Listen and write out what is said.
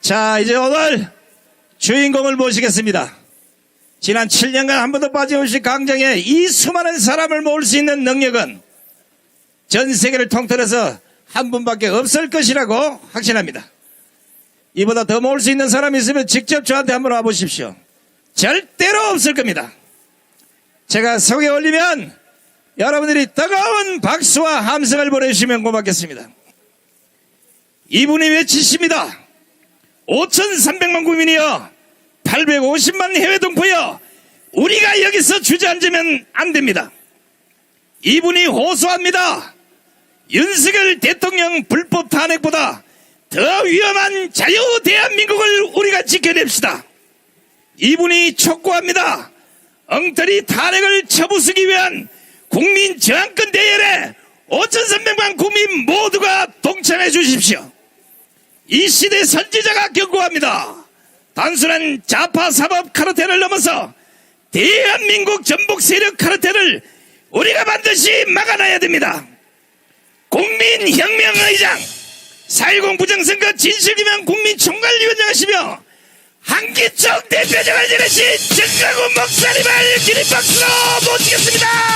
자, 이제 오늘 주인공을 모시겠습니다. 지난 7년간 한 번도 빠짐없이 강정에 이 수많은 사람을 모을 수 있는 능력은 전 세계를 통틀어서 한 분밖에 없을 것이라고 확신합니다. 이보다 더 모을 수 있는 사람이 있으면 직접 저한테 한번 와보십시오. 절대로 없을 겁니다. 제가 소개 올리면 여러분들이 뜨거운 박수와 함성을 보내주시면 고맙겠습니다. 이분이 외치십니다. 5,300만 국민이여 850만 해외 동포여 우리가 여기서 주저앉으면 안 됩니다. 이분이 호소합니다. 윤석열 대통령 불법 탄핵보다 더 위험한 자유 대한민국을 우리가 지켜냅시다. 이분이 촉구합니다. 엉터리 탄핵을 쳐부수기 위한 국민 저항권 대열에 5,300만 국민 모두가 동참해 주십시오. 이 시대 선지자가 경고합니다. 단순한 좌파 사법 카르텔을 넘어서 대한민국 전복 세력 카르텔을 우리가 반드시 막아놔야 됩니다. 국민혁명의장 4.10 부정선거 진실규명 국민총괄위원장하시며 한기총 대표장을 지내신 정가구 목사님을 기립박수로 모시겠습니다.